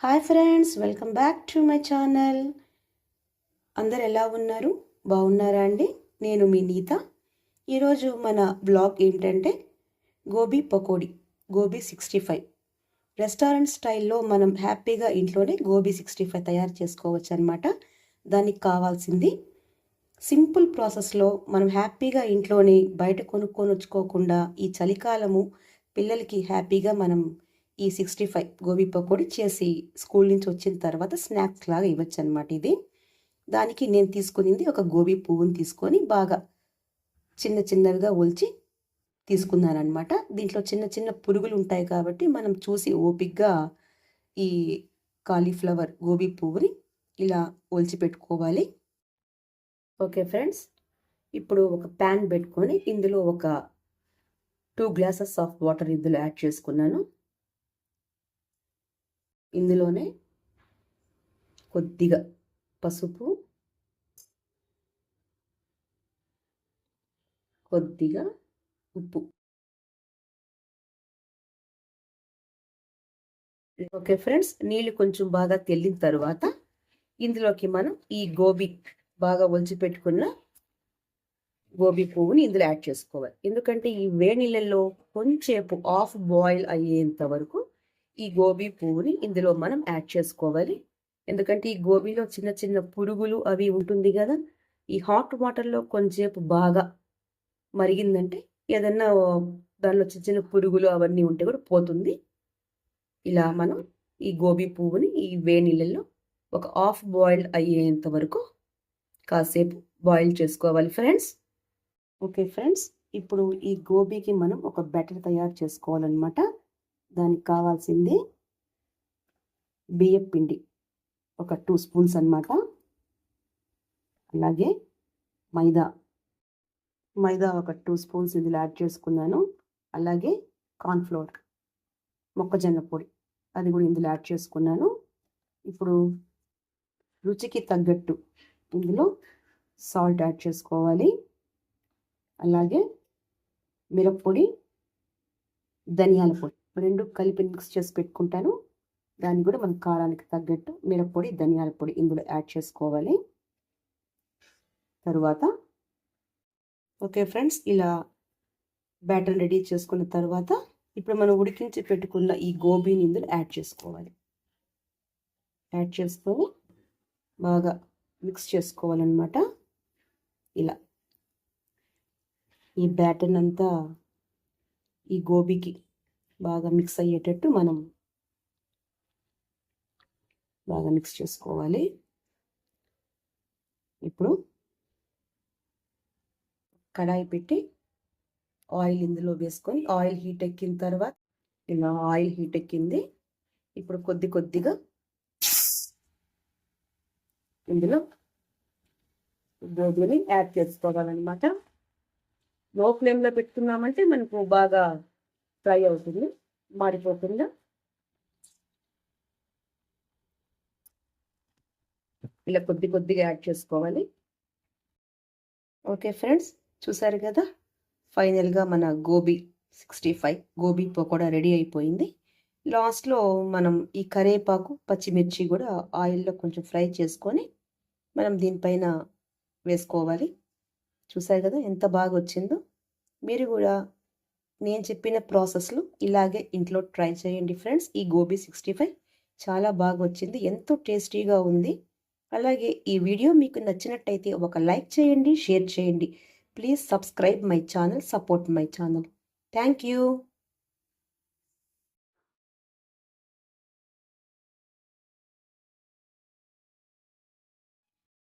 Hi friends welcome back to my channel. అందరు ఎలా ఉన్నారు? బాగున్నారా అండి? నేను మీ నీత. ఈరోజు మన బ్లాగ్ ఏమిటంటే gobi pakodi gobi sixty five. Restaurant స్టైల్లో మనం హ్యాపీగా ఇంట్లోనే గోబీ సిక్స్టీ ఫైవ్ తయారు చేసుకోవచ్చు అనమాట దానికి కావాల్సింది సింపుల్ ప్రాసెస్లో మనం హ్యాపీగా ఇంట్లోనే బయట కొనుక్కొని వచ్చుకోకుండా ఈ చలికాలము పిల్లలకి హ్యాపీగా మనం ఈ సిక్స్టీ ఫైవ్ గోబీ పకోడీ చేసి స్కూల్ నుంచి వచ్చిన తర్వాత స్నాక్స్ లాగా ఇవ్వచ్చు అనమాట ఇది. దానికి నేను తీసుకునింది ఒక గోబీ పువ్వుని తీసుకొని బాగా చిన్న చిన్నవిగా ఒలిచి తీసుకున్నాను అనమాట దీంట్లో చిన్న చిన్న పురుగులు ఉంటాయి కాబట్టి మనం చూసి ఓపిక్గా ఈ కాలీఫ్లవర్ గోబీ పువ్వుని ఇలా ఒలిచి పెట్టుకోవాలి. ఓకే ఫ్రెండ్స్ ఇప్పుడు ఒక ప్యాన్ పెట్టుకొని ఇందులో ఒక టూ గ్లాసెస్ ఆఫ్ వాటర్ ఇందులో యాడ్ చేసుకున్నాను. ఇందులోనే కొద్దిగా పసుపు కొద్దిగా ఉప్పు. ఓకే ఫ్రెండ్స్ నీళ్ళు కొంచెం బాగా తెల్లిన తర్వాత ఇందులోకి మనం ఈ గోబీ బాగా ఒలిచి పెట్టుకున్న గోబీ పువ్వుని ఇందులో యాడ్ చేసుకోవాలి. ఎందుకంటే ఈ వేడి నీళ్ళల్లో కొంచెంసేపు ఆఫ్ బాయిల్ అయ్యేంత వరకు ఈ గోబీ పువ్వుని ఇందులో మనం యాడ్ చేసుకోవాలి. ఎందుకంటే ఈ గోబీలో చిన్న చిన్న పురుగులు అవి ఉంటుంది కదా ఈ హాట్ వాటర్లో కొంచెంసేపు బాగా మరిగిందంటే ఏదన్నా దానిలో చిన్న చిన్న పురుగులు అవన్నీ ఉంటే కూడా పోతుంది. ఇలా మనం ఈ గోబీ పువ్వుని ఈ వేడి ఒక హాఫ్ బాయిల్ అయ్యేంత వరకు కాసేపు బాయిల్ చేసుకోవాలి ఫ్రెండ్స్. ఓకే ఫ్రెండ్స్ ఇప్పుడు ఈ గోబీకి మనం ఒక బ్యాటర్ తయారు చేసుకోవాలన్నమాట. దానికి కావాల్సింది బియ్యం పిండి. ఒక టూ స్పూన్స్ అనమాట అలాగే మైదా. మైదా ఒక టూ స్పూన్స్ ఇందులో యాడ్ చేసుకున్నాను. అలాగే కార్న్ఫ్లోర్ మొక్కజొన్న పొడి అది కూడా ఇందులో యాడ్ చేసుకున్నాను. ఇప్పుడు రుచికి తగ్గట్టు ఇందులో సాల్ట్ యాడ్ చేసుకోవాలి. అలాగే మిరప్పొడి ధనియాల పొడి. రెండు కలిపి మిక్స్ చేసి పెట్టుకుంటాను. దాన్ని కూడా మన కారానికి తగ్గట్టు మిరప్పొడి ధనియాల పొడి ఇందులో యాడ్ చేసుకోవాలి. తరువాత ఓకే ఫ్రెండ్స్ ఇలా బ్యాటర్ రెడీ చేసుకున్న తర్వాత ఇప్పుడు మనం ఉడికించి పెట్టుకున్న ఈ గోబీని ఇందులో యాడ్ చేసుకోవాలి. యాడ్ చేసుకొని బాగా మిక్స్ చేసుకోవాలన్నమాట. ఇలా ఈ బ్యాటర్ అంతా ఈ గోబీకి బాగా మిక్స్ అయ్యేటట్టు మనం బాగా మిక్స్ చేసుకోవాలి. ఇప్పుడు కడాయి పెట్టి ఆయిల్ ఇందులో వేసుకొని ఆయిల్ హీట్ ఎక్కిన తర్వాత ఇలా ఆయిల్ హీట్ ఎక్కింది. ఇప్పుడు కొద్ది కొద్దిగా ఇందులో గోధుమని యాడ్ చేసుకోవాలన్నమాట. లో ఫ్లేమ్లో పెట్టుకున్నామంటే మనకు బాగా ఫ్రై అవుతుంది. మాడిపోకుండా ఇలా కొద్ది కొద్దిగా యాడ్ చేసుకోవాలి. ఓకే ఫ్రెండ్స్ చూసారు కదా? ఫైనల్గా మన gobi sixty five gobi pakoda ready అయిపోయింది. లాస్ట్లో మనం ఈ కరేపాకు పచ్చిమిర్చి కూడా ఆయిల్లో కొంచెం ఫ్రై చేసుకొని మనం దీనిపైన వేసుకోవాలి. చూసారు కదా? ఎంత బాగా వచ్చిందో మీరు కూడా నేను చెప్పిన ప్రాసెస్లు ఇలాగే ఇంట్లో ట్రై చేయండి ఫ్రెండ్స్. ఈ గోబీ సిక్స్టీ ఫైవ్ చాలా బాగా వచ్చింది. ఎంతో టేస్టీగా ఉంది. అలాగే ఈ వీడియో మీకు నచ్చినట్టయితే ఒక లైక్ చేయండి షేర్ చేయండి. Please subscribe my channel support my channel. Thank you.